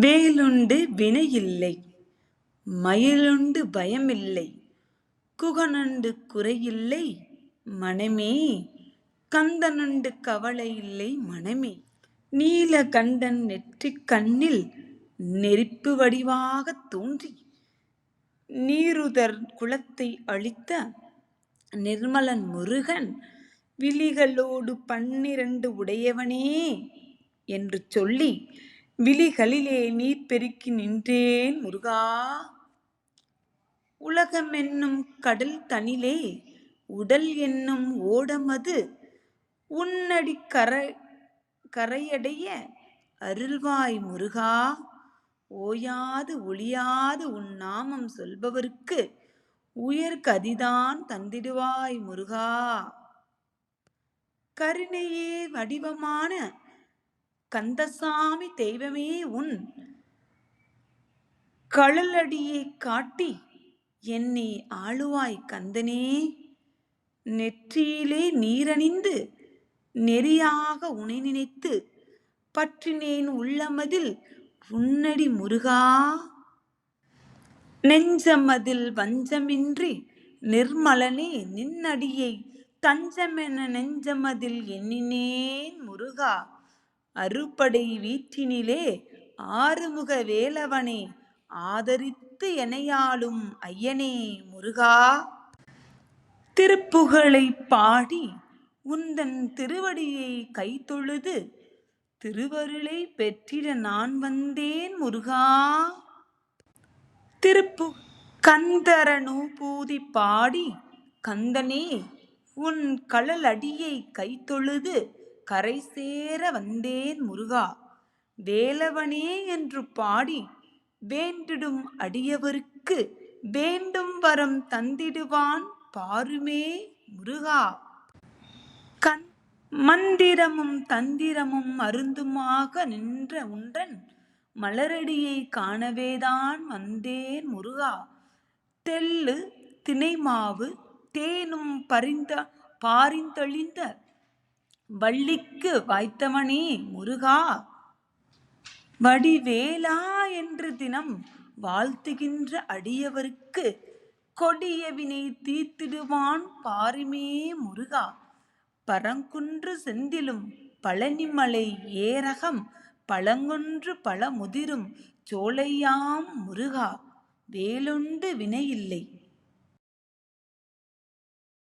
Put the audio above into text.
வேலுண்டு வினையில்லை மயிலுண்டு பயமில்லை குகனுண்டு குறையில்லை மனமே கந்தனுண்டு கவலை இல்லை மனமே நீலகண்டன் நெற்றி கண்ணில் நெருப்பு வடிவாகத் தோன்றி நீருதர் குலத்தை அழித்த நிர்மலன் முருகன் விழிகளோடு பன்னிரண்டு உடையவனே என்று சொல்லி விழிகளிலே நீர் பெருக்கி நின்றேன் முருகா. உலகமென்னும் கடல் தனிலே உடல் என்னும் ஓடமது உன்னடி கரை கரையடைய அருள்வாய் முருகா. ஓயாது ஒளியாது உன் நாமம் சொல்பவர்க்கு உயர் கதிதான் தந்திடுவாய் முருகா. கருணையே வடிவமான கந்தசாமி தெய்வமே உன் கழலடியை காட்டி என்னை ஆளுவாய் கந்தனே. நெற்றியிலே நீரணிந்து நெறியாக உனை நினைத்து பற்றினேன் உள்ளமதில் உன்னடி முருகா. நெஞ்சமதில் வஞ்சமின்றி நிர்மலனே நின்னடியை தஞ்சமென நெஞ்சமதில் எண்ணினேன் முருகா. அறுபடை வீற்றினிலே ஆறுமுக வேலவனே ஆதரித்து எனையாளும் ஐயனே முருகா. திருப்புகழைப் பாடி உந்தன் திருவடியை கைத்தொழுது திருவருளை பெற்றிட நான் வந்தேன் முருகா. திருப்பு கந்தரனூபூதி பாடி கந்தனே உன் கழலடியை கைத்தொழுது கரை சேர வந்தேன் முருகா. வேலவனே என்று பாடி வேண்டிடும் அடியவருக்கு வேண்டும் வரம் தந்திடுவான் பாருமே முருகா. கண் மந்திரமும் தந்திரமும் அருந்துமாக நின்ற உன்றன் மலரடியை காணவேதான் வந்தேன் முருகா. தெள்ளு திணைமாவு தேனும் பரிந்த பாரிந்தொழிந்த வள்ளிக்கு வாய்த்தவனே முருகா. வடிவேலா என்று தினம் வாழ்த்துகின்ற அடியவருக்கு கொடிய வினை தீர்த்திடுவான் பாருமே முருகா. பரங்குன்று செந்திலும் பழனிமலை ஏரகம் பழங்கொன்று பழமுதிரும் சோலையாம் முருகா. வேலுண்டு வினையில்லை.